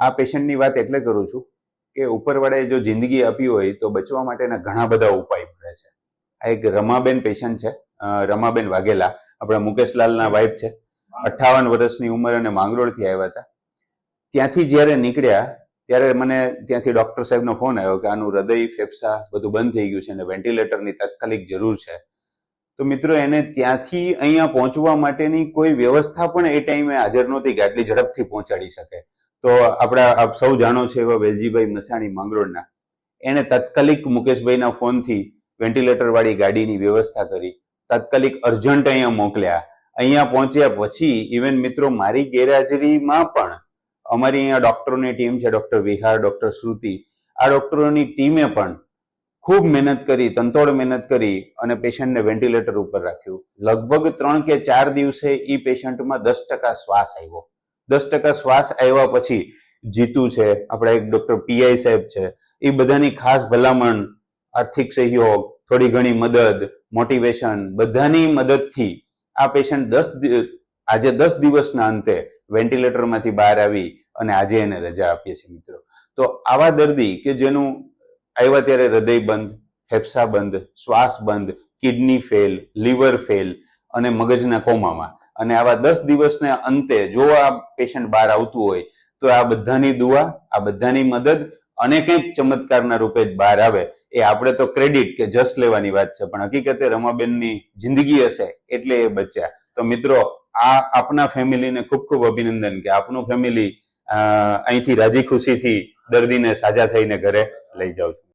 આ પેશન્ટની વાત એટલે કરું છું કે ઉપરવાળાએ જો જિંદગી આપી હોય તો બચવા માટેના ઘણા બધા ઉપાય મળે છે. આ એક રમાબેન પેશન્ટ છે રમાબેન વાઘેલા, આપણા મુકેશલાલના વાઇફ છે. અઠ્ઠાવન વર્ષની ઉંમર અને માંગરોળથી આવ્યા હતા. ત્યાંથી જ્યારે નીકળ્યા, ત્યારે મને ત્યાંથી ડોક્ટર સાહેબનો ફોન આવ્યો કે આનું હૃદય ફેફસા બધું બંધ થઈ ગયું છે અને વેન્ટિલેટરની તાત્કાલિક જરૂર છે. તો મિત્રો, એને ત્યાંથી અહીંયા પહોંચવા માટેની કોઈ વ્યવસ્થા પણ એ ટાઈમે હાજર નહોતી કે આટલી ઝડપથી પહોંચાડી શકે. તો આપણા આપ સૌ જાણો છો એવા વેલજીભાઈ મસાણી માંગરોળના. એણે તાત્કાલિક મુકેશભાઈના ફોનથી વેન્ટિલેટર વાળી ગાડીની વ્યવસ્થા કરી. તાત્કાલિક અર્જન્ટ અહીંયા મોકલ્યા. અહીંયા પહોંચ્યા પછી ઇવન મિત્રો મારી ગેરહાજરીમાં પણ અમારી અહીંયા ડોક્ટરોની ટીમ છે, ડોક્ટર વિહાર, ડોક્ટર શ્રુતિ, આ ડોક્ટરોની ટીમે પણ ખૂબ મહેનત કરી તંતોડ મહેનત કરી અને પેશન્ટને વેન્ટિલેટર ઉપર રાખ્યું. લગભગ ત્રણ કે ચાર દિવસે એ પેશન્ટમાં દસ ટકા શ્વાસ આવ્યો. દસ ટકા શ્વાસ આવ્યા પછી જીતુ છે. આપણા એક ડોક્ટર પીઆઈ સાહેબ છે. એ બધાની ખાસ ભલામણ, આર્થિક સહયોગ, થોડી ઘણી મદદ મોટિવેશન બધાની મદદથી આ પેશન્ટ દસ આજે દસ દિવસના અંતે વેન્ટિલેટરમાંથી બહાર આવી અને આજે એને રજા આપીએ છીએ મિત્રો. તો આવા દર્દી કે જેનું આવ્યા ત્યારે હૃદય બંધ, ફેફસા બંધ, શ્વાસ બંધ, કિડની ફેલ, લીવર ફેલ અને મગજના કોમામાં અને આવા દસ દિવસના અંતે જો આ પેશન્ટ બહાર આવતું હોય, તો આ બધાની દુઆ, આ બધાની મદદ અને કંઈક ચમત્કારના રૂપે જ બહાર આવે. એ આપણે તો ક્રેડિટ કે જસ લેવાની વાત છે, પણ હકીકતે રમાબેનની જિંદગી હશે એટલે એ બચ્યા. તો મિત્રો, આ આપના ફેમિલીને ખૂબ ખૂબ અભિનંદન કે આપનું ફેમિલી અહીંથી રાજી ખુશીથી દર્દીને સાજા થઈને ઘરે લઈ જાવ છો.